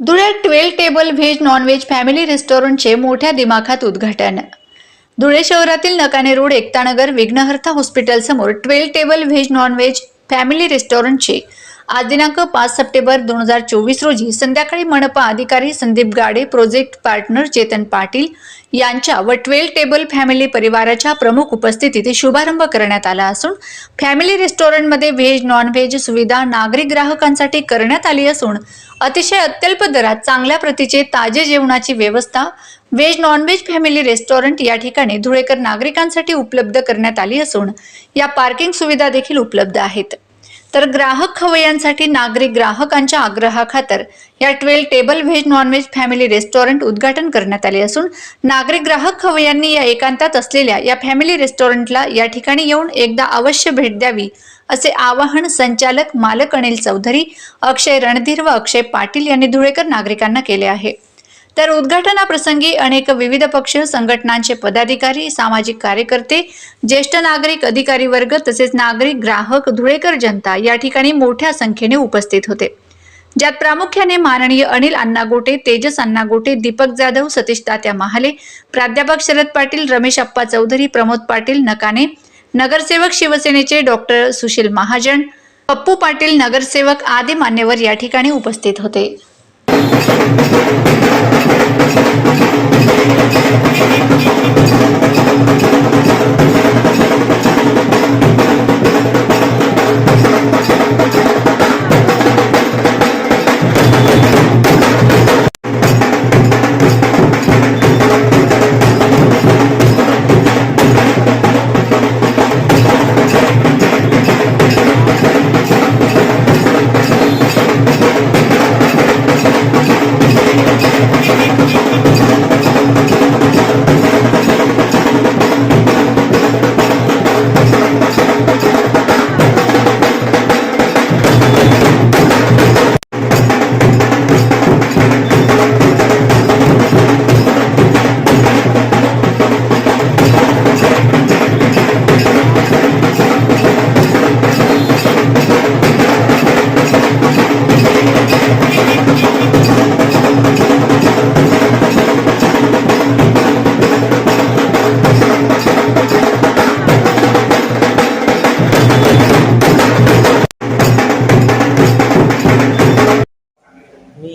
धुळ्यात twelve table veg non veg family रेस्टॉरंटचे मोठ्या दिमाखात उद्घाटन. धुळे शहरातील नकाने रोड एकतानगर विघ्नहर्ता हॉस्पिटल समोर twelve table veg non veg family रेस्टॉरंटचे आज दिनांक पाच सप्टेंबर दोन हजार चोवीस रोजी संध्याकाळी मनपा अधिकारी संदीप गाडे प्रोजेक्ट पार्टनर चेतन पाटील यांच्या व ट्वेल टेबल फॅमिली परिवाराच्या प्रमुख उपस्थितीत शुभारंभ करण्यात आला असून फॅमिली रेस्टॉरंटमध्ये व्हेज नॉन व्हेज सुविधा नागरिक ग्राहकांसाठी करण्यात आली असून अतिशय अत्यल्प दरात चांगल्या प्रतीचे ताजे जेवणाची व्यवस्था व्हेज नॉनव्हेज फॅमिली रेस्टॉरंट या ठिकाणी धुळेकर नागरिकांसाठी उपलब्ध करण्यात आली असून या पार्किंग सुविधा देखील उपलब्ध आहेत. तर ग्राहक खवय्यांसाठी नागरिक ग्राहकांच्या आग्रहाखातर या twelve table veg non veg family restaurant उद्घाटन करण्यात आले असून नागरिक ग्राहक खवय्यांनी या एकांतात असलेल्या या फॅमिली रेस्टॉरंटला या ठिकाणी येऊन एकदा अवश्य भेट द्यावी असे आवाहन संचालक मालक अनिल चौधरी अक्षय रणधीर व अक्षय पाटील यांनी धुळेकर नागरिकांना केले आहे. तर उद्घाटनाप्रसंगी अनेक विविध पक्ष संघटनांचे पदाधिकारी सामाजिक कार्यकर्ते ज्येष्ठ नागरिक अधिकारी वर्ग तसेच नागरिक ग्राहक धुळेकर जनता या ठिकाणी मोठ्या संख्येने उपस्थित होते. ज्यात प्रामुख्याने माननीय अनिल अण्णा गोटे तेजस अण्णा गोटे दीपक जाधव सतीश तात्या महाले प्राध्यापक शरद पाटील रमेश अप्पा चौधरी प्रमोद पाटील नकाने नगरसेवक शिवसेनेचे डॉक्टर सुशील महाजन पप्पू पाटील नगरसेवक आदी मान्यवर या ठिकाणी उपस्थित होते.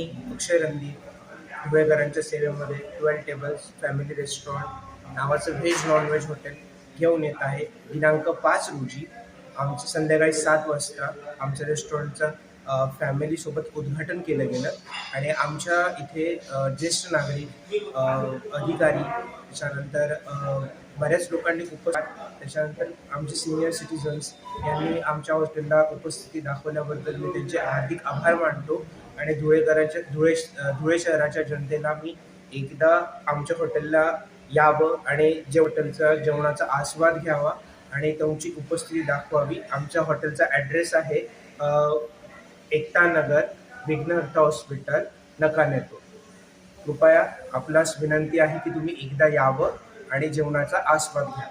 मी अक्षय रणदीप धुळेकरांच्या सेवेमध्ये ट्वेल्व टेबल्स फॅमिली रेस्टॉरंट नावाचं व्हेज नॉनव्हेज हॉटेल घेऊन येत आहे. दिनांक पाच रोजी आमचं संध्याकाळी सात वाजता आमच्या रेस्टॉरंटचं फॅमिलीसोबत उद्घाटन केलं गेलं आणि आमच्या इथे ज्येष्ठ नागरिक अधिकारी त्याच्यानंतर बऱ्याच लोकांनी उपस्थित त्याच्यानंतर आमचे सिनियर सिटीजन्स यांनी आमच्या हॉस्टेलला उपस्थिती दाखवल्याबद्दल मी त्यांचे हार्दिक आभार मानतो. आणि धुळेकरांच्या धुळे धुळे शहराच्या जनतेला मी एकदा आमच्या हॉटेलला यावं आणि जे हॉटेलचा जेवणाचा आस्वाद घ्यावा आणि तुमची उपस्थिती दाखवावी. आमच्या हॉटेलचा ॲड्रेस आहे एकता नगर विघ्नहर्ता हॉस्पिटल नकानेतो कृपया आपणास विनंती आहे की तुम्ही एकदा यावं आणि जेवणाचा आस्वाद घ्या.